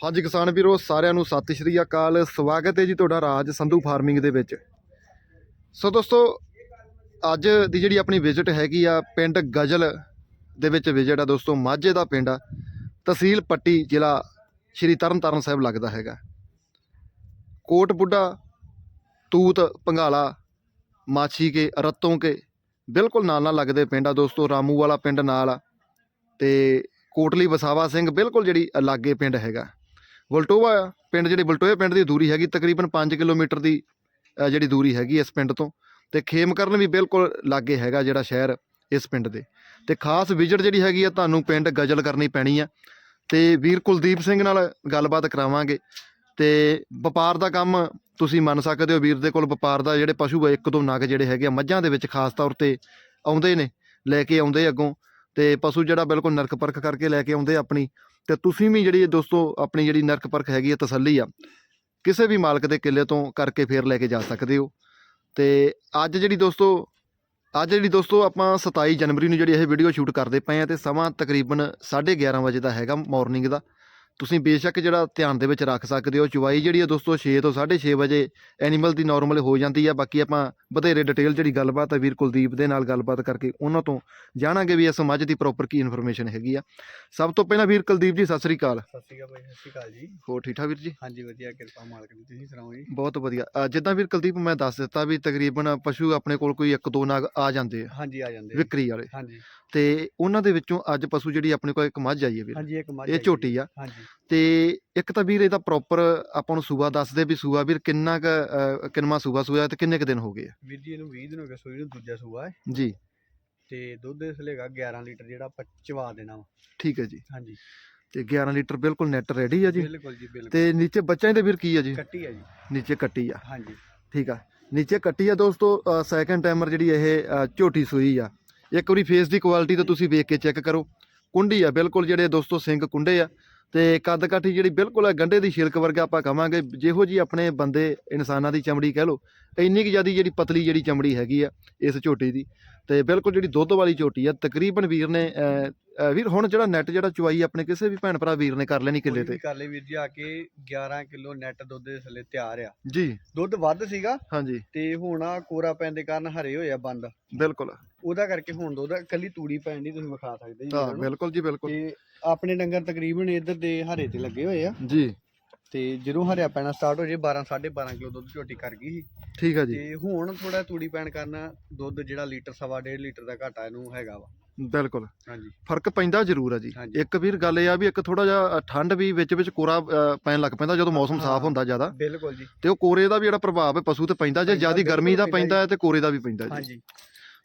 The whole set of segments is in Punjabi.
ਹਾਂਜੀ ਕਿਸਾਨ ਵੀਰੋ, ਸਾਰਿਆਂ ਨੂੰ ਸਤਿ ਸ਼੍ਰੀ ਅਕਾਲ। ਸਵਾਗਤ ਹੈ ਜੀ ਤੁਹਾਡਾ ਰਾਜ ਸੰਧੂ ਫਾਰਮਿੰਗ ਦੇ ਵਿੱਚ। ਸੋ ਦੋਸਤੋ, ਅੱਜ ਦੀ ਜਿਹੜੀ ਆਪਣੀ ਵਿਜ਼ਿਟ ਹੈਗੀ ਆ, ਪਿੰਡ ਗਜਲ ਦੇ ਵਿੱਚ ਵਿਜ਼ਿਟ ਆ ਦੋਸਤੋ, ਮਾਝੇ ਦਾ ਪਿੰਡ ਆ। ਤਹਿਸੀਲ ਪੱਟੀ, ਜ਼ਿਲ੍ਹਾ ਸ਼੍ਰੀ ਤਰਨਤਾਰਨ ਸਾਹਿਬ ਲੱਗਦਾ ਹੈਗਾ। ਕੋਟ ਬੁੱਢਾ, ਤੂਤ, ਪੰਗਾਲਾ, ਮਾਛੀ ਕੇ, ਰਤੋਂ ਕੇ, ਬਿਲਕੁਲ ਨਾਲ ਨਾਲ ਲੱਗਦੇ ਪਿੰਡ ਆ ਦੋਸਤੋ, ਰਾਮੂ ਵਾਲਾ ਪਿੰਡ ਨਾਲ ਆ। ਤੇ ਕੋਟਲੀ ਵਸਾਵਾ ਸਿੰਘ ਬਿਲਕੁਲ ਜਿਹੜੀ ਲਾਗੇ ਪਿੰਡ ਹੈਗਾ। ਵਲਟੋਵਾ ਪਿੰਡ ਜਿਹੜੇ ਵਲਟੋਏ ਪਿੰਡ ਦੀ ਦੂਰੀ ਹੈਗੀ ਤਕਰੀਬਨ 5 ਕਿਲੋਮੀਟਰ ਦੀ ਜਿਹੜੀ ਦੂਰੀ ਹੈਗੀ ਇਸ ਪਿੰਡ ਤੋਂ। ਤੇ ਖੇਮਕਰਨ ਵੀ ਬਿਲਕੁਲ ਲਾਗੇ ਹੈਗਾ ਜਿਹੜਾ ਸ਼ਹਿਰ ਇਸ ਪਿੰਡ ਦੇ। ਤੇ ਖਾਸ ਵਿਜ਼ਿਟ ਜਿਹੜੀ ਹੈਗੀ ਆ, ਤੁਹਾਨੂੰ ਪਿੰਡ ਗਜਲ ਕਰਨੀ ਪੈਣੀ ਆ। ਤੇ ਵੀਰ ਕੁਲਦੀਪ ਸਿੰਘ ਨਾਲ ਗੱਲਬਾਤ ਕਰਾਵਾਂਗੇ। ਤੇ ਵਪਾਰ ਦਾ ਕੰਮ ਤੁਸੀਂ ਮੰਨ ਸਕਦੇ ਹੋ, ਵੀਰ ਦੇ ਕੋਲ ਵਪਾਰ ਦਾ ਜਿਹੜੇ ਪਸ਼ੂ ਆ, ਇੱਕ ਤੋਂ ਨਗ ਜਿਹੜੇ ਹੈਗੇ ਆ, ਮੱਝਾਂ ਦੇ ਵਿੱਚ ਖਾਸ ਤੌਰ ਤੇ ਆਉਂਦੇ ਨੇ, ਲੈ ਕੇ ਆਉਂਦੇ ਅੱਗੋਂ। ਤੇ ਪਸ਼ੂ ਜਿਹੜਾ ਬਿਲਕੁਲ ਨਰਕ ਪਰਖ ਕਰਕੇ ਲੈ ਕੇ ਆਉਂਦੇ ਆਪਣੀ। ਤੇ ਤੁਸੀਂ ਵੀ ਜਿਹੜੀ ਦੋਸਤੋ ਆਪਣੀ ਜਿਹੜੀ ਨਰਕ ਪਰਖ ਹੈਗੀ ਆ, ਤਸੱਲੀ ਆ, ਕਿਸੇ ਵੀ ਮਾਲਕ ਦੇ ਕਿੱਲੇ ਤੋਂ ਕਰਕੇ ਫੇਰ ਲੈ ਕੇ ਜਾ ਸਕਦੇ ਹੋ। ਤੇ ਅੱਜ ਜਿਹੜੀ ਦੋਸਤੋ, ਅੱਜ ਜਿਹੜੀ ਦੋਸਤੋ ਆਪਾਂ 27 ਜਨਵਰੀ ਨੂੰ ਜਿਹੜੀ ਇਹ ਵੀਡੀਓ ਸ਼ੂਟ ਕਰਦੇ ਪਏ ਆ, ਤੇ ਸਮਾਂ ਤਕਰੀਬਨ 11:30 ਵਜੇ ਦਾ ਹੈਗਾ ਮਾਰਨਿੰਗ ਦਾ। ਤੁਸੀਂ ਬੇਸ਼ੱਕ ਜਿਹੜਾ ਧਿਆਨ ਦੇ ਵਿੱਚ ਰੱਖ ਸਕਦੇ ਹੋ ਚੁਵਾਈ ਜਿਹੜੀ ਆ ਦੋਸਤੋ 6 ਤੋਂ 6:30 ਵਜੇ ਐਨੀਮਲ ਦੀ ਨਾਰਮਲ ਹੋ ਜਾਂਦੀ ਆ ਬਾਕੀ ਆਪਾਂ ਬਥੇਰੇ ਡਿਟੇਲ ਜਿਹੜੀ ਗੱਲਬਾਤ ਹੈ ਵੀਰ ਕੁਲਦੀਪ ਦੇ ਨਾਲ ਗੱਲਬਾਤ ਕਰਕੇ ਉਹਨਾਂ ਤੋਂ ਜਾਣਾਂਗੇ ਵੀ ਇਸ ਮੱਝ ਦੀ ਪ੍ਰੋਪਰ ਕੀ ਇਨਫੋਰਮੇਸ਼ਨ ਹੈਗੀ ਆ। ਸਭ ਤੋਂ ਪਹਿਲਾਂ ਵੀਰ ਕੁਲਦੀਪ ਜੀ ਸਤਿ ਸ੍ਰੀ ਅਕਾਲ। ਸਤਿ ਸ਼੍ਰੀ ਅਕਾਲ ਭਾਈ ਸਤਿ ਸ਼੍ਰੀ ਅਕਾਲ ਜੀ। ਹੋਰ ਠੀਕ ਠਾਕ ਵੀਰ ਜੀ? ਹਾਂਜੀ ਵਧੀਆ ਕਿਰਪਾ ਮਾਲਕ ਦੀ ਤੁਸੀਂ ਸੁਣਾਓ ਜੀ? ਬਹੁਤ ਵਧੀਆ। ਜਿੱਦਾਂ ਵੀਰ ਕੁਲਦੀਪ ਮੈਂ ਦੱਸ ਦਿੱਤਾ ਵੀ ਤਕਰੀਬਨ ਪਸ਼ੂ ਆਪਣੇ ਕੋਲ ਕੋਈ ਇੱਕ ਦੋ ਨਾਗ ਆ ਜਾਂਦੇ ਆ ਹਾਂਜੀ ਆ ਜਾਂਦੇ। ਵਿਕਰੀ ਵਾਲੇ। ਹਾਂਜੀ। ਤੇ ਉਹਨਾਂ ਦੇ ਵਿੱਚੋਂ ਅੱਜ ਪਸ਼ੂ ਜਿਹੜੀ ਆਪਣੇ ਕੋਲ ਇੱਕ ਮੱਝ ਆਈ ਹੈ ਵੀਰ। ਹਾਂਜੀ ਇੱਕ ਮੱਝ ਇਹ। ਝੋਟੀ ਆ। ਹਾਂਜੀ। ਤੇ ਇੱਕ ਤਾਂ ਵੀਰ ਇਹਦਾ ਪ੍ਰੋਪਰ ਆਪਾਂ ਨੂੰ ਸੂਆ ਦੱਸ ਦੇ ਵੀ ਸੂਆ ਵੀਰ ਕਿੰਨਾ ਕ ਕਿੰਨਾ ਸੂਆ ਸੂਆ ਤੇ ਕਿੰਨੇ ਕ ਦਿਨ ਹੋ ਗਏ ਆ? ਵੀਰ ਜੀ ਇਹਨੂੰ 20 ਦਿਨ ਹੋ ਗਏ ਸੂਈ ਨੂੰ ਦੂਜਾ ਸੂਆ ਹੈ। ਜੀ। ਤੇ ਦੁੱਧ ਇਸ ਲੇਗਾ 11 ਲੀਟਰ ਜਿਹੜਾ ਪਚਵਾ ਦੇਣਾ ਠੀਕ ਹੈ ਜੀ। ਹਾਂਜੀ। ਤੇ 11 ਲੀਟਰ ਬਿਲਕੁਲ ਨੈਟ ਰੈਡੀ ਆ ਜੀ। ਬਿਲਕੁਲ ਜੀ ਬਿਲਕੁਲ। ਤੇ ਨੀਚੇ ਬੱਚਿਆਂ ਦੇ ਵੀਰ ਕੀ ਆ ਜੀ? ਕੱਟੀ ਆ ਜੀ। ਨੀਚੇ ਕੱਟੀ ਆ। ਹਾਂਜੀ। ਠੀਕ ਆ। ਨੀਚੇ ਕੱਟੀ ਆ ਦੋਸਤੋ ਸੈਕੰਡ ਟਾਈਮਰ ਜਿਹੜੀ ਇਹ ਝੋਟੀ ਸੂਈ ਆ। ਇੱਕ ਵਾਰੀ ਫੇਸ ਦੀ ਕੁਆਲਿਟੀ ਤਾਂ ਤੁਸੀਂ ਵੇਖ ਕੇ ਚੈੱਕ ਕਰੋ। ਕੁੰਡੀ ਆ ਬਿਲਕੁਲ ਜਿਹੜੇ ਦੋਸਤੋ ਸਿੰਘ ਕੁੰਡੇ ਆ। ਤੇ ਕੱਦ ਕਾਠੀ ਜਿਹੜੀ ਬਿਲਕੁਲ ਗੰਢੇ ਦੀ ਛਿਲਕ ਵਰਗਾ ਆਪਾਂ ਕਵਾਂਗੇ ਜਿਹੋ ਜੀ ਆਪਣੇ ਬੰਦੇ ਇਨਸਾਨਾਂ ਦੀ ਚਮੜੀ ਕਹਿ ਲੋ ਇੰਨੀ ਕੁ ਜਿਆਦੀ ਜਿਹੜੀ ਪਤਲੀ ਜਿਹੜੀ ਚਮੜੀ ਹੈਗੀ ਆ ਇਸ ਝੋਟੀ ਦੀ। ਤੇ ਬਿਲਕੁਲ ਜਿਹੜੀ ਦੁੱਧ ਵਾਲੀ ਝੋਟੀ ਆ ਤਕਰੀਬਨ ਵੀਰ ਨੇ ਵੀਰ ਹੁਣ ਜਿਹੜਾ ਨੈਟ ਜਿਹੜਾ ਚੁਆਈ ਆਪਣੇ ਕਿਸੇ ਵੀ ਭੈਣ ਭਰਾ ਵੀਰ ਨੇ ਕਰ ਲੈਣੀ ਕਿੱਲੇ ਤੇ। ਕਰ ਲਈ ਵੀਰ ਜੀ ਆ ਕੇ 11 ਕਿਲੋ ਨੈਟ ਦੁੱਧ ਦੇ ਥੱਲੇ ਤਿਆਰ ਆ। ਜੀ। ਦੁੱਧ ਵੱਧ ਸੀਗਾ। ਹਾਂਜੀ। ਤੇ ਹੁਣ ਆ ਕੋਰਾ ਪੈਣ ਦੇ ਕਾਰਨ ਹਰੇ ਹੋਏ ਆ ਬੰਦ। ਬਿਲਕੁਲ। ਉਹਦਾ ਕਰਕੇ ਹੁਣ ਦੁੱਧ ਕੱਲੀ ਤੂੜੀ ਪੈਣ ਦੀ ਤੁਸੀਂ ਵਿਖਾ ਸਕਦੇ ਜੀ। ਬਿਲਕੁਲ ਜੀ ਬਿਲਕੁਲ। ਤੇ ਆਪਣੇ ਡੰਗਰ ਤਕਰੀਬਨ ਇੱਧਰ ਦੇ ਹਰੇ ਤੇ ਲੱਗੇ ਹੋਏ ਆ। ਜੀ। ਤੇ ਜਦੋਂ ਹਰਿਆ ਪੈਣਾ ਸਟਾਰਟ ਹੋ ਜੇ 12 12.5 ਕਿਲੋ ਦੁੱਧ ਝੋਟੀ ਕਰ ਗਈ ਸੀ। ਠੀਕ ਆ ਜੀ। ਤੇ ਹੁਣ ਥੋੜਾ ਤੂੜੀ ਪੈਣ ਕਾਰਨ ਦੁੱਧ ਜਿਹੜਾ ਲੀਟਰ ਸਵਾ ਡੇਢ ਲੀਟਰ ਦਾ ਘਾਟਾ ਇਹਨੂੰ ਹੈਗਾ ਵਾ। ਬਿਲਕੁਲ। ਹਾਂਜੀ। ਫ਼ਰਕ ਪੈਂਦਾ ਜ਼ਰੂਰ ਆ ਜੀ। ਹਾਂਜੀ। ਇੱਕ ਵੀਰ ਗੱਲ ਇਹ ਆ ਵੀ ਇੱਕ ਥੋੜਾ ਜਿਹਾ ਠੰਡ ਵੀ ਵਿੱਚ ਵਿੱਚ ਕੋਰਾ ਅ, ਪੈਣ ਲੱਗ ਪੈਂਦਾ ਜਦੋਂ ਮੌਸਮ ਸਾਫ਼। ਹੁੰਦਾ ਜ਼ਿਆਦਾ। ਬਿਲਕੁਲ ਜੀ। ਤੇ ਉਹ ਕੋਰੇ ਦਾ ਵੀ ਜਿਹੜਾ ਪ੍ਰਭਾਵ ਹੈ ਪਸ਼ੂ ਤੇ ਪੈਂਦਾ ਜੇ ਪੈਂਦਾ, ਜ਼ਿਆਦੀ ਗਰਮੀ ਬਿਲਕੁਲ ਦਾ ਪੈਂਦਾ ਪੈਂਦਾ ਹੈ ਤੇ ਕੋਰੇ ਦਾ ਵੀ ਪੈਂਦਾ ਜੀ। ਹਾਂਜੀ।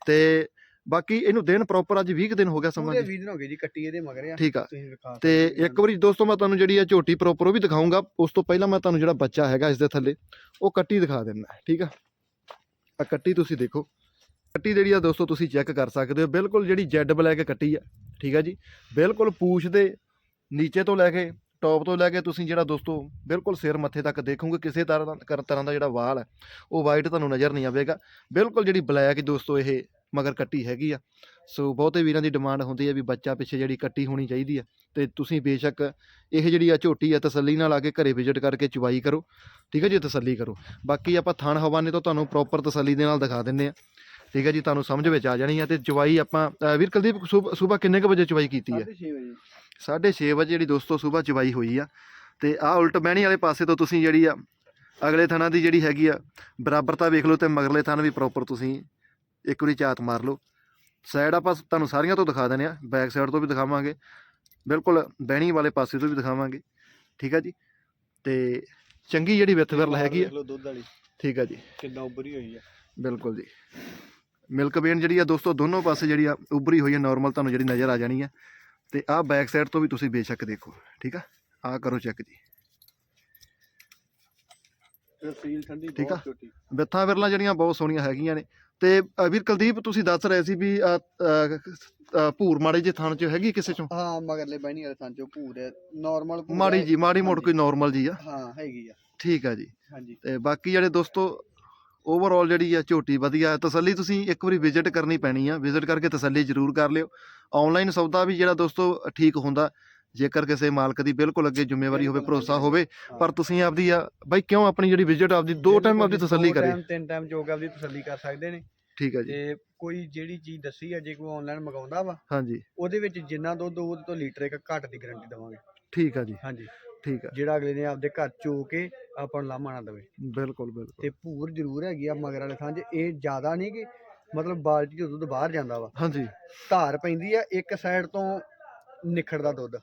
ਤੇ ਬਾਕੀ ਇਹਨੂੰ ਦਿਨ ਪ੍ਰੋਪਰ ਅੱਜ 20 ਕੁ ਦਿਨ ਹੋ ਗਿਆ ਸਮਾਂ ਪੂਰੇ ਜੀ। 20 ਦਿਨ ਹੋ ਗਏ ਜੀ ਕੱਟੀ ਇਹਦੇ ਮਗਰ ਆ। ਠੀਕ ਆ। ਤੁਸੀਂ ਵਿਖਾ ਤੇ ਇੱਕ ਵਾਰੀ ਦੋਸਤੋ ਮੈਂ ਤੁਹਾਨੂੰ ਜਿਹੜੀ ਆ ਝੋਟੀ ਪ੍ਰੋਪਰ ਉਹ ਵੀ ਦਿਖਾਉਂਗਾ। ਉਸ ਤੋਂ ਪਹਿਲਾਂ ਮੈਂ ਤੁਹਾਨੂੰ ਜਿਹੜਾ ਬੱਚਾ ਹੈਗਾ ਇਸ ਦੇ ਥੱਲੇ ਉਹ ਕੱਟੀ ਦਿਖਾ ਦਿੰਦਾ ਠੀਕ ਆ? ਆ ਕੱਟੀ ਤੁਸੀਂ ਦੇਖੋ। ਕੱਟੀ ਜਿਹੜੀ ਆ ਦੋਸਤੋ ਤੁਸੀਂ ਚੈੱਕ ਕਰ ਸਕਦੇ ਹੋ। ਬਿਲਕੁਲ ਜਿਹੜੀ ਜੈਡ ਬਲੈਕ ਕੱਟੀ ਆ ਠੀਕ ਆ ਜੀ? ਬਿਲਕੁਲ ਪੂਛ ਦੇ ਨੀਚੇ ਤੋਂ ਲੈ ਕੇ ਟੌਪ ਤੋਂ ਲੈ ਕੇ ਤੁਸੀਂ ਜਿਹੜਾ ਦੋਸਤੋ ਬਿਲਕੁਲ ਸਿਰ ਮੱਥੇ ਤੱਕ ਦੇਖੋਗੇ, ਕਿਸੇ ਤਰ੍ਹਾਂ ਦਾ ਤਰ੍ਹਾਂ ਦਾ ਜਿਹੜਾ ਵਾਲ ਹੈ, ਉਹ ਵਾਈਟ ਤੁਹਾਨੂੰ ਨਜ਼ਰ ਨਹੀਂ ਆਵੇਗਾ। ਬਿਲਕੁਲ ਜਿਹੜੀ ਬਲੈਕ ਦੋਸਤੋ ਇਹ ਮਗਰ ਕੱਟੀ ਹੈਗੀ ਆ। ਸੋ ਬਹੁਤੇ ਵੀਰਾਂ ਦੀ ਡਿਮਾਂਡ ਹੁੰਦੀ ਹੈ ਵੀ ਬੱਚਾ ਪਿੱਛੇ ਜਿਹੜੀ ਕੱਟੀ ਹੋਣੀ ਚਾਹੀਦੀ ਆ। ਤੇ ਤੁਸੀਂ ਬੇਸ਼ੱਕ ਇਹ ਜਿਹੜੀ ਆ ਝੋਟੀ ਆ, ਤਸੱਲੀ ਨਾਲ ਆ ਕੇ ਘਰੇ ਵਿਜ਼ਿਟ ਕਰਕੇ ਚੁਵਾਈ ਕਰੋ। ਠੀਕ ਹੈ ਜੀ, ਤਸੱਲੀ ਕਰੋ। ਬਾਕੀ ਆਪਾਂ ਥਣ ਹਵਾਨੇ ਤੋਂ ਤੁਹਾਨੂੰ ਪ੍ਰੋਪਰ ਤਸੱਲੀ ਦੇ ਨਾਲ ਦਿਖਾ ਦਿੰਨੇ ਆ। ਠੀਕ ਹੈ ਜੀ ਤੁਹਾਨੂੰ ਸਮਝ ਵਿੱਚ ਆ ਜਾਣੀ ਆ ਤੇ ਚੁਵਾਈ ਆਪਾਂ ਅ, ਵੀਰ ਕੁਲਦੀਪ ਸਵੇਰ ਕਿੰਨੇ ਕੁ ਵਜੇ ਚੁਵਾਈ ਕੀਤੀ ਹੈ? 6:30 ਵਜੇ। 6:30 ਵਜੇ ਜਿਹੜੀ ਦੋਸਤੋ ਸਵੇਰ ਚੁਵਾਈ ਹੋਈ ਆ ਤੇ ਆ ਉਲਟ ਬਹਿਣੀ ਵਾਲੇ ਪਾਸੇ ਤੋਂ ਤੁਸੀਂ ਜਿਹੜੀ ਆ ਅਗਲੇ ਥਣਾ ਦੀ ਜਿਹੜੀ ਹੈਗੀ ਆ ਬਰਾਬਰਤਾ ਵੇਖ ਲਓ ਤੇ ਮਗਰਲੇ ਥਣ ਵੀ ਪ੍ਰੋਪਰ ਤੁਸੀਂ ਇੱਕ ਵਾਰੀ ਝਾਤ ਮਾਰ ਲਓ। ਸਾਈਡ ਆਪਾਂ ਤੁਹਾਨੂੰ ਸਾਰੀਆਂ ਤੋਂ ਦਿਖਾ ਦਿੰਦੇ ਆ ਬੈਕ ਸਾਈਡ ਤੋਂ ਵੀ ਦਿਖਾਵਾਂਗੇ ਬਿਲਕੁਲ ਬਹਿਣੀ ਵਾਲੇ ਪਾਸੇ ਤੋਂ ਵੀ ਦਿਖਾਵਾਂਗੇ ਠੀਕ ਆ ਜੀ? ਤੇ ਚੰਗੀ ਜਿਹੜੀ ਵਿੱਥ ਵਿਰਲ ਹੈਗੀ ਆ। ਦੇਖ ਲਓ ਦੁੱਧ ਵਾਲੀ। ਠੀਕ ਆ ਜੀ। ਕਿੰਨਾ ਉੱਭਰੀ ਹੋਈ ਆ। ਬਿਲਕੁਲ ਜੀ। ਮਿਲਕ ਵੇਨ ਜਿਹੜੀ ਆ ਦੋਸਤੋ ਦੋਨੋਂ ਪਾਸੇ ਜਿਹੜੀ ਆ ਉੱਭਰੀ ਹੋਈ ਹੈ ਨਾਰਮਲ ਤੁਹਾਨੂੰ ਜਿਹੜੀ ਨਜ਼ਰ ਆ ਜਾਣੀ ਆ। ਤੇ ਆਹ ਬੈਕ ਸਾਈਡ ਤੋਂ ਵੀ ਤੁਸੀਂ ਬੇਸ਼ੱਕ ਦੇਖੋ ਠੀਕ ਆ? ਆਹ ਕਰੋ ਚੈੱਕ ਜੀ। ਤਸੀਲ ਠੰਡੀ ਠੀਕ ਬਹੁਤ ਆ। ਛੋਟੀ। ਵਿੱਥਾਂ ਵਿਰਲਾਂ ਜਿਹੜੀਆਂ ਬਹੁਤ ਸੋਹਣੀਆਂ ਹੈਗੀਆਂ ਨੇ। ਤੇ ਵੀਰ ਕੁਲਦੀਪ ਤੁਸੀਂ ਦੱਸ ਰਹੇ ਸੀ ਵੀ ਭੂਰ ਮਾੜੇ ਜੇ ਥਾਂ ਚ ਹੈਗੀ ਕਿਸੇ ਚੋਂ? ਹਾਂ ਮਗਰਲੇ ਬਹਿਣੀ ਵਾਲੇ ਥਾਂ ਚੋਂ ਭੂਰ ਨਾਰਮਲ ਮਾੜੀ ਜੀ ਮਾੜੀ ਮੋੜ। ਕੋਈ ਨਾਰਮਲ ਜੀ ਆ। ਹਾਂ ਹੈਗੀ ਆ। ਠੀਕ ਆ ਜੀ। ਹਾਂਜੀ। ਤੇ ਬਾਕੀ ਜਿਹੜੇ ਦੋਸਤੋ ਓਵਰਆਲ ਜਿਹੜੀ ਆ ਝੋਟੀ ਵਧੀਆ ਤਸੱਲੀ ਤੁਸੀਂ ਇੱਕ ਵਾਰੀ ਵਿਜ਼ਿਟ ਕਰਨੀ ਪੈਣੀ ਆ ਵਿਜ਼ਿਟ ਕਰਕੇ ਤਸੱਲੀ ਜ਼ਰੂਰ ਕਰ ਲਿਓ। ਆਨਲਾਈਨ ਸੌਦਾ ਵੀ ਜਿਹੜਾ ਦੋਸਤੋ ਠੀਕ ਹੁੰਦਾ ਜੇਕਰ ਕਿਸੇ ਮਾਲਕ ਦੀ ਬਿਲਕੁਲ ਅੱਗੇ ਜ਼ਿੰਮੇਵਾਰੀ ਹੋਵੇ ਭਰੋਸਾ ਹੋਵੇ ਪਰ ਤੁਸੀਂ ਆਪਦੀ ਆ ਬਾਈ ਕਿਉਂ ਆਪਣੀ ਜਿਹੜੀ ਵਿਜ਼ਿਟ ਆਪਦੀ ਦੋ ਟਾਈਮ ਆਪਦੀ ਤਸੱਲੀ ਕਰੇ। ਟਾਈਮ ਤਿੰਨ ਟਾਈਮ ਜੋ ਕੇ ਆਪਦੀ ਤਸੱਲੀ ਕਰ ਸਕਦੇ ਨੇ। ਠੀਕ ਹੈ ਜੀ। ਤੇ ਕੋਈ ਜਿਹੜੀ ਚੀਜ਼ ਦੱਸੀ ਆ ਜੇ ਕੋਈ ਆਨਲਾਈਨ ਮੰਗਾਉਂਦਾ ਵਾ ਹਾਂਜੀ। ਉਹਦੇ ਵਿੱਚ ਜਿੰਨਾ ਦੁੱਧ ਉਹਦੇ ਤੋਂ ਲੀਟਰ ਇੱਕ ਘੱਟ ਦੀ ਗਾਰੰਟੀ ਦਵਾਂਗੇ। ਠੀਕ ਹੈ ਜੀ। ਹਾਂਜੀ। ਠੀਕ ਹੈ। ਜਿਹੜਾ ਅਗਲੇ ਨੇ ਆਪਦੇ ਘਰ ਚੋ ਕੇ ਆਪਾਂ ਨੂੰ ਲਾਮਾ ਨਾ ਦੇਵੇ। ਬਿਲਕੁਲ ਬਿਲਕੁਲ। ਤੇ ਭੂਰ ਜ਼ਰੂਰ ਹੈਗੀ ਆ ਮਗਰ ਵਾਲੇ ਥਾਂ 'ਚ। ਇਹ ਜ਼ਿਆਦਾ ਨਹੀਂ ਕਿ ਮਤਲਬ ਬਾਲਟੀ 'ਚ ਦੁੱਧ ਬਾਹਰ ਜਾਂਦਾ ਵਾ। ਹਾਂਜੀ। ਧਾਰ ਪੈਂਦੀ ਆ ਇੱਕ ਸਾਈਡ ਤੋਂ ਨਿਖੜਦਾ ਦੁੱਧ।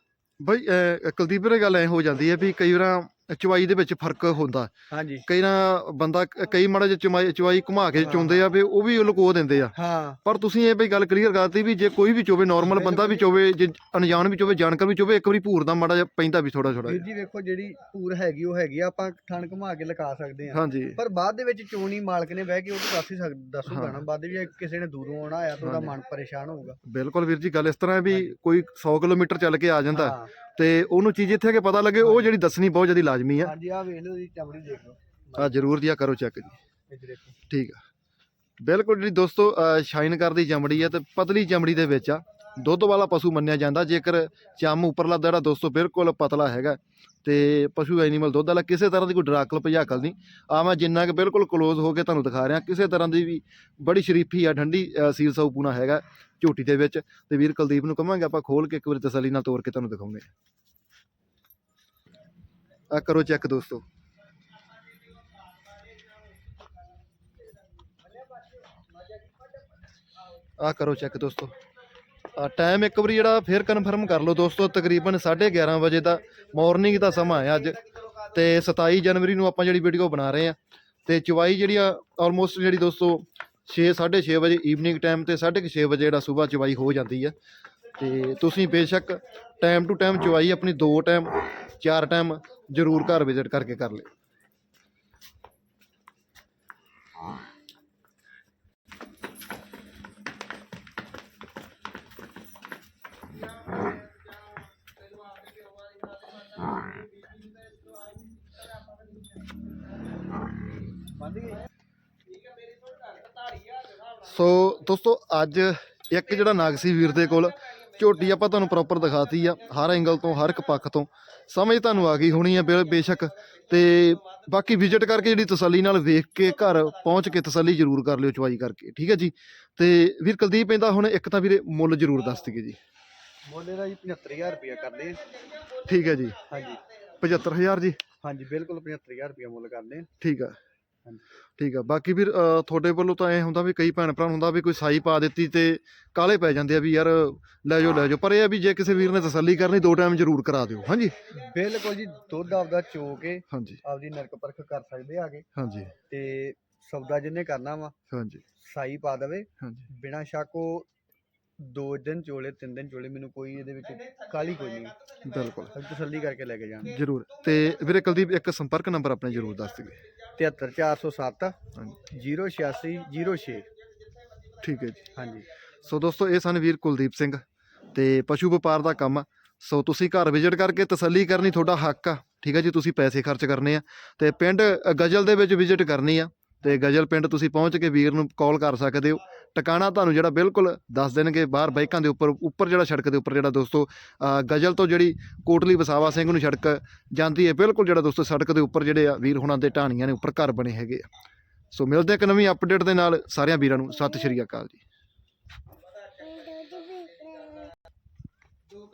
ਬਾਈ ਅਹ, ਕੁਲਦੀਪ ਵੀਰੇ ਗੱਲ ਐ ਹੋ ਜਾਂਦੀ ਹੈ ਵੀ ਕਈ ਵਾਰਾਂ ਚਵਾਈ ਦੇ ਵਿੱਚ ਫ਼ਰਕ ਹੁੰਦਾ। ਹਾਂਜੀ। ਕਈ ਨਾ ਬੰਦਾ ਕਈ ਮਾੜਾ ਜਿਹਾ ਚਵਾਈ ਚਵਾਈ ਘੁਮਾ ਕੇ। ਚੁੰਦੇ ਆ ਵੀ ਉਹ ਵੀ ਲੁਕੋ ਦਿੰਦੇ ਆ। ਹਾਂ। ਪਰ ਤੁਸੀਂ ਇਹ ਬਈ ਗੱਲ ਕਲੀਅਰ ਕਰਤੀ ਵੀ ਜੇ ਕੋਈ ਵੀ ਚੋਵੇ ਨਾਰਮਲ ਬੰਦਾ ਵੀ ਚੋਵੇ ਜੇ ਅਣਜਾਣ ਵੀ ਚੋਵੇ ਜਾਣਕਾਰ ਵੀ ਚੋਵੇ ਇੱਕ ਵਾਰੀ ਭੂਰ ਦਾ ਮਾੜਾ ਜਿਹਾ ਪੈਂਦਾ ਵੀ ਥੋੜਾ ਥੋੜਾ ਜੀ ਵੇਖੋ ਜਿਹੜੀ ਭੂਰ ਹੈਗੀ ਉਹ ਹੈਗੀ ਆਪਾਂ ਥਣ ਘੁਮਾ ਕੇ ਲਗਾ ਸਕਦੇ ਆ। ਹਾਂਜੀ। ਪਰ ਬਾਅਦ ਦੇ ਵਿੱਚ ਚੋਣੀ ਮਾਲਕ ਨੇ ਬਹਿ ਕੇ ਉਹ ਤਾਂ ਦੱਸ ਹੀ ਦੱਸੂਗਾ। ਨਾ ਬਾਅਦ ਵਿੱਚ ਕਿਸੇ ਨੇ ਦੂਰੋਂ ਆਉਣਾ ਆਇਆ ਤਾਂ ਉਹਦਾ। ਮਨ ਪਰੇਸ਼ਾਨ ਹੋਊਗਾ। ਬਿਲਕੁਲ ਵੀਰ ਜੀ ਗੱਲ ਇਸ ਤਰ੍ਹਾਂ ਹੈ ਵੀ। ਕੋਈ 100 ਕਿਲੋਮੀਟਰ ਚੱਲ ਕੇ ਆ ਜਾਂਦਾ। ਤੇ ਉਹਨੂੰ ਚੀਜ਼ ਇੱਥੇ ਆ ਕੇ ਪਤਾ ਲੱਗੇ ਉਹ। ਜਿਹੜੀ ਦੱਸਣੀ ਬਹੁਤ ਜ਼ਿਆਦਾ ਲਾਜ਼ਮੀ ਆ। ਹਾਂਜੀ ਆ ਵੇਖ ਲਓ ਜੀ ਚਮੜੀ ਦੇਖ ਲਓ। ਆ ਜਰੂਰ ਜੀ ਆ ਕਰੋ ਚੈੱਕ ਜੀ। ਠੀਕ ਆ। ਬਿਲਕੁਲ ਜਿਹੜੀ ਦੋਸਤੋ ਸ਼ਾਈਨ ਕਰਦੀ ਚਮੜੀ ਆ ਤੇ ਪਤਲੀ ਚਮੜੀ ਦੇ ਵਿੱਚ ਆ। ਦੁੱਧ ਵਾਲਾ ਪਸ਼ੂ ਮੰਨਿਆ ਜਾਂਦਾ ਜੇਕਰ ਚੰਮ ਉੱਪਰਲਾ ਜਿਹੜਾ ਦੋਸਤੋ ਬਿਲਕੁਲ ਪਤਲਾ ਹੈਗਾ। ਤੇ ਪਸ਼ੂ ਐਨੀਮਲ ਦੁੱਧ ਵਾਲਾ ਕਿਸੇ ਤਰ੍ਹਾਂ ਦੀ ਕੋਈ ਡਰਾਕਲ ਭਜਾਕਲ ਨਹੀਂ। ਆ ਮੈਂ ਜਿੰਨਾ ਕਿ ਬਿਲਕੁਲ ক্লোਜ਼ ਹੋ ਕੇ ਤੁਹਾਨੂੰ ਦਿਖਾ ਰਿਹਾ ਕਿਸੇ ਤਰ੍ਹਾਂ ਦੀ ਵੀ ਬੜੀ ਸ਼ਰੀਫੀ ਆ ਠੰਡੀ ਅ, ਸੀਲ ਸਾਊ ਪੂਣਾ ਹੈਗਾ ਝੋਟੀ ਦੇ ਵਿੱਚ। ਤੇ ਵੀਰ ਕੁਲਦੀਪ ਨੂੰ ਕਹਾਂਗੇ ਆਪਾਂ ਖੋਲ ਕੇ ਇੱਕ ਵਾਰੀ ਤਸੱਲੀ ਨਾਲ ਤੋੜ ਕੇ ਤੁਹਾਨੂੰ ਦਿਖਾਉਂਦੇ ਆ ਕਰੋ ਚੈੱਕ ਦੋਸਤੋ। ਆ ਕਰੋ ਚੈੱਕ ਦੋਸਤੋ। ਟਾਈਮ ਇੱਕ ਵਾਰੀ ਜਿਹੜਾ ਫੇਰ ਕਨਫਰਮ ਕਰ ਲਓ ਦੋਸਤੋ, ਤਕਰੀਬਨ 11:30 ਵਜੇ ਦਾ ਮਾਰਨਿੰਗ ਦਾ ਸਮਾਂ ਹੈ ਅੱਜ ਤੇ 27 ਜਨਵਰੀ ਨੂੰ ਆਪਾਂ ਜਿਹੜੀ ਵੀਡੀਓ ਬਣਾ ਰਹੇ ਆ ਤੇ ਚਵਾਈ ਜਿਹੜੀ ਆ ਆਲਮੋਸਟ ਜਿਹੜੀ ਦੋਸਤੋ 6 6:30 ਵਜੇ ਈਵਨਿੰਗ ਟਾਈਮ ਤੇ 6:30 ਵਜੇ ਜਿਹੜਾ ਸਵੇਰ ਚਵਾਈ ਹੋ ਜਾਂਦੀ ਆ ਤੇ ਤੁਸੀਂ ਬੇਸ਼ੱਕ ਟਾਈਮ ਟੂ ਟਾਈਮ ਚਵਾਈ ਆਪਣੀ ਦੋ ਟਾਈਮ ਚਾਰ ਟਾਈਮ ਜ਼ਰੂਰ ਘਰ ਵਿਜ਼ਿਟ ਕਰਕੇ ਕਰ ਲਿਓ। ਸੋ ਦੋਸਤੋ ਅੱਜ ਇੱਕ ਜਿਹੜਾ ਨਾਗਸੀ ਵੀਰ ਦੇ ਕੋਲ ਝੋਟੀ ਆਪਾਂ ਤੁਹਾਨੂੰ ਪ੍ਰੋਪਰ ਦਿਖਾਤੀ ਆ ਹਰ ਐਂਗਲ ਤੋਂ ਹਰ ਇੱਕ ਪੱਖ ਤੋਂ। ਸਮਝ ਤੁਹਾਨੂੰ ਆ ਗਈ ਹੋਣੀ ਆ ਬੇਸ਼ੱਕ। ਤੇ ਬਾਕੀ ਵਿਜ਼ਿਟ ਕਰਕੇ ਜਿਹੜੀ ਤਸੱਲੀ ਨਾਲ ਵੇਖ ਕੇ ਘਰ ਪਹੁੰਚ ਕੇ ਤਸੱਲੀ ਜ਼ਰੂਰ ਕਰ ਲਿਓ ਚਵਾਈ ਕਰਕੇ ਠੀਕ ਹੈ ਜੀ? ਤੇ ਵੀਰ ਕੁਲਦੀਪ ਇਹਦਾ ਹੁਣ ਇੱਕ ਤਾਂ ਵੀਰੇ ਮੁੱਲ ਜ਼ਰੂਰ ਦੱਸ ਦਈਏ ਜੀ। ਮੋਲੇ ਦਾ ਜੀ 75000 ਰੁਪਇਆ ਕਰਦੇ ਠੀਕ ਹੈ ਜੀ। ਹਾਂਜੀ। 75000 ਜੀ? ਹਾਂਜੀ ਬਿਲਕੁਲ 75000 ਰੁਪਇਆ ਮੁੱਲ ਕਰਦੇ ਠੀਕ ਆ। ਠੀਕ ਆ। ਬਾਕੀ ਵੀਰ ਅ, ਤੁਹਾਡੇ ਵੱਲੋਂ ਤਾਂ ਐ ਹੁੰਦਾ ਵੀ ਕਈ ਭੈਣ ਭਰਾ ਨੂੰ ਹੁੰਦਾ ਵੀ ਕੋਈ ਸਾਈ ਪਾ ਦਿੱਤੀ ਤੇ ਕਾਲੇ ਪੈ ਜਾਂਦੇ ਆ ਵੀ ਯਾਰ ਲੈ ਜਾਓ ਲੈ ਜਾਓ। ਪਰ ਇਹ ਆ ਵੀ ਜੇ ਕਿਸੇ ਵੀਰ ਨੇ ਤਸੱਲੀ ਕਰਨੀ ਦੋ ਟਾਈਮ ਜ਼ਰੂਰ ਕਰਾ ਦਿਓ। ਹਾਂਜੀ? ਬਿਲਕੁਲ ਜੀ ਦੁੱਧ ਆਪਦਾ ਚੋ ਕੇ ਹਾਂਜੀ। ਆਪਦੀ ਨਰਕ ਪਰਖ ਕਰ ਸਕਦੇ ਆ ਕੇ ਹਾਂਜੀ। ਤੇ ਸੌਦਾ ਜਿੰਨੇ ਕਰਨਾ ਵਾ ਹਾਂਜੀ। ਸਾਈ ਪਾ ਦੇਵੇ ਹਾਂਜੀ। ਬਿਨਾਂ ਸ਼ੱਕ ਉਹ ਦੋ ਦਿਨ ਚੋਲੇ ਤਿੰਨ ਦਿਨ ਚੋਲੇ ਮੈਨੂੰ ਕੋਈ ਇਹਦੇ ਵਿੱਚ ਕਾਲੀ ਕੋਈ ਨਹੀਂ। ਬਿਲਕੁਲ। ਤਸੱਲੀ ਕਰਕੇ ਲੈ ਕੇ ਜਾਣ। ਜ਼ਰੂਰ। ਤੇ ਵੀਰੇ ਕੁਲਦੀਪ ਇੱਕ ਸੰਪਰਕ ਨੰਬਰ ਆਪਣੇ ਜ਼ਰੂਰ ਦੱਸ ਦਿਓ। 73407 ਹਾਂਜੀ। 086 06 ਠੀਕ ਹੈ ਜੀ। ਹਾਂਜੀ। ਸੋ ਦੋਸਤੋ ਇਹ ਸਨ ਵੀਰ ਕੁਲਦੀਪ ਸਿੰਘ ਤੇ ਪਸ਼ੂ ਵਪਾਰ ਦਾ ਕੰਮ। ਸੋ ਤੁਸੀਂ ਘਰ ਵਿਜ਼ਿਟ ਕਰਕੇ ਤਸੱਲੀ ਕਰਨੀ ਤੁਹਾਡਾ ਹੱਕ ਆ। ਠੀਕ ਹੈ ਜੀ ਤੁਸੀਂ ਪੈਸੇ ਖਰਚ ਕਰਨੇ ਆ ਤੇ ਪਿੰਡ ਗਜਲ ਦੇ ਵਿੱਚ ਵਿਜ਼ਿਟ ਕਰਨੀ ਆ। ਤੇ ਗਜਲ ਪਿੰਡ ਤੁਸੀਂ ਪਹੁੰਚ ਕੇ ਵੀਰ ਨੂੰ ਕਾਲ ਕਰ ਸਕਦੇ ਹੋ। ਟਿਕਾਣਾ ਤੁਹਾਨੂੰ ਜਿਹੜਾ ਬਿਲਕੁਲ ਦੱਸ ਦੇਣਗੇ ਬਾਹਰ ਬਾਈਕਾਂ ਦੇ ਉੱਪਰ ਉੱਪਰ ਜਿਹੜਾ ਸੜਕ ਦੇ ਉੱਪਰ ਜਿਹੜਾ ਦੋਸਤੋ ਗਜਲ ਤੋਂ ਜਿਹੜੀ ਕੋਟਲੀ ਵਸਾਵਾ ਸਿੰਘ ਨੂੰ ਸੜਕ ਜਾਂਦੀ ਹੈ, ਬਿਲਕੁਲ ਜਿਹੜਾ ਦੋਸਤੋ ਸੜਕ ਦੇ ਉੱਪਰ ਜਿਹੜੇ ਆ ਵੀਰ ਹੁਣਾਂ ਦੇ ਢਾਣੀਆਂ ਨੇ ਉੱਪਰ ਘਰ ਬਣੇ ਹੈਗੇ ਆ। ਸੋ ਮਿਲਦੇ ਇੱਕ ਨਵੀਂ ਅਪਡੇਟ ਦੇ ਨਾਲ, ਸਾਰਿਆਂ ਵੀਰਾਂ ਨੂੰ ਸਤਿ ਸ਼੍ਰੀ ਅਕਾਲ ਜੀ।